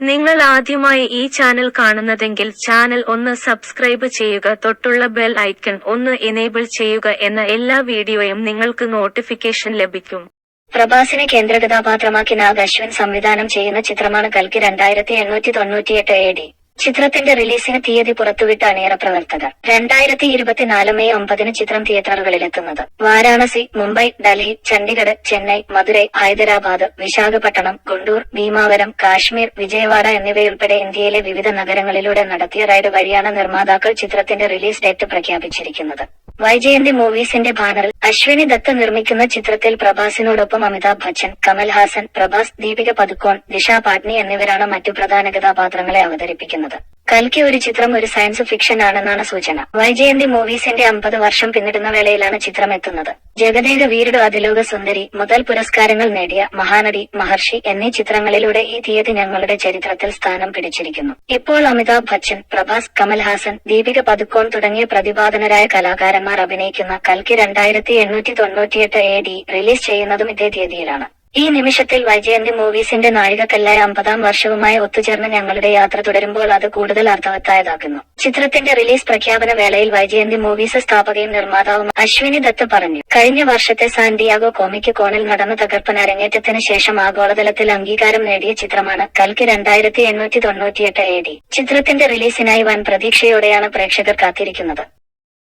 നിങ്ങൾ ആദ്യമായി ഈ ചാനൽ കാണുന്നതെങ്കിൽ ചാനൽ ഒന്ന് സബ്സ്ക്രൈബ് ചെയ്യുക തൊട്ടുള്ള ബെൽ ഐക്കൺ ഒന്ന് എനേബിൾ ചെയ്യുക എന്ന എല്ലാ വീഡിയോയും നിങ്ങൾക്ക് നോട്ടിഫിക്കേഷൻ ലഭിക്കും. പ്രഭാസിനെ കേന്ദ്ര കഥാപാത്രമാക്കി നാഗ് അശ്വിൻ സംവിധാനം ചെയ്യുന്ന ചിത്രമാണ് കൽക്കി രണ്ടായിരത്തി എണ്ണൂറ്റി തൊണ്ണൂറ്റിയെട്ട് എ ഡി ചിത്രത്തിന്റെ റിലീസിന് തീയതി പുറത്തുവിട്ട അണിയറ പ്രവർത്തകർ രണ്ടായിരത്തി ഇരുപത്തിനാല് മെയ് ഒമ്പതിന് ചിത്രം തിയേറ്ററുകളിലെത്തുന്നത്. വാരാണസി മുംബൈ ഡൽഹി ചണ്ഡീഗഡ് ചെന്നൈ മധുരൈ ഹൈദരാബാദ് വിശാഖപട്ടണം ഗുണ്ടൂർ ഭീമാവരം കാശ്മീർ വിജയവാഡ എന്നിവയുൾപ്പെടെ ഇന്ത്യയിലെ വിവിധ നഗരങ്ങളിലൂടെ നടത്തിയ റൈഡ് വഴിയാണ് നിർമ്മാതാക്കൾ ചിത്രത്തിന്റെ റിലീസ് ഡേറ്റ് പ്രഖ്യാപിച്ചിരിക്കുന്നത്. വൈജയന്തി മൂവീസിന്റെ ബാനറിൽ അശ്വിനി ദത്ത നിർമ്മിക്കുന്ന ചിത്രത്തിൽ പ്രഭാസിനോടൊപ്പം അമിതാഭ് ബച്ചൻ കമൽഹാസൻ പ്രഭാസ് ദീപിക പതുക്കോൺ ദിശ പാട്നി എന്നിവരാണ് മറ്റു പ്രധാന കഥാപാത്രങ്ങളെ അവതരിപ്പിക്കുന്നത്. കൽക്കി ഒരു ചിത്രം ഒരു സയൻസ് ഫിക്ഷൻ ആണെന്നാണ് സൂചന. വൈജയന്തി മൂവീസിന്റെ അമ്പത് വർഷം പിന്നിടുന്ന വേളയിലാണ് ചിത്രം എത്തുന്നത്. ജഗദേക വീരുടെ അതിലോക സുന്ദരി മുതൽ പുരസ്കാരങ്ങൾ നേടിയ മഹാനടി മഹർഷി എന്നീ ചിത്രങ്ങളിലൂടെ ഈ തീയതി ഞങ്ങളുടെ ചരിത്രത്തിൽ സ്ഥാനം പിടിച്ചിരിക്കുന്നു. ഇപ്പോൾ അമിതാഭ് ബച്ചൻ പ്രഭാസ് കമൽഹാസൻ ദീപിക പതുക്കോൺ തുടങ്ങിയ പ്രതിപാദനരായ കലാകാരന്മാർ അഭിനയിക്കുന്ന കൽക്കി രണ്ടായിരത്തി എണ്ണൂറ്റി തൊണ്ണൂറ്റിയെട്ട് എ ഡി റിലീസ് ചെയ്യുന്നതും ഇതേ തീയതിയിലാണ്. ഈ നിമിഷത്തിൽ വൈജയന്തി മൂവീസിന്റെ നാഴികക്കല്ലായ അമ്പതാം വർഷവുമായി ഒത്തുചേർന്ന് ഞങ്ങളുടെ യാത്ര തുടരുമ്പോൾ അത് കൂടുതൽ അർത്ഥവത്തായതാക്കുന്നു. ചിത്രത്തിന്റെ റിലീസ് പ്രഖ്യാപന വേളയിൽ വൈജയന്തി മൂവീസ് സ്ഥാപകയും നിർമ്മാതാവും അശ്വിനി ദത്ത് പറഞ്ഞു. കഴിഞ്ഞ വർഷത്തെ സാന്റിയാഗോ കോമിക് കോണിൽ നടന്ന തകർപ്പൻ അരങ്ങേറ്റത്തിന് ശേഷം ആഗോളതലത്തിൽ അംഗീകാരം നേടിയ ചിത്രമാണ് കൽക്ക് രണ്ടായിരത്തി എണ്ണൂറ്റി തൊണ്ണൂറ്റിയെട്ട് എ ഡി. ചിത്രത്തിന്റെ റിലീസിനായി വൻ പ്രതീക്ഷയോടെയാണ് പ്രേക്ഷകർ കാത്തിരിക്കുന്നത്.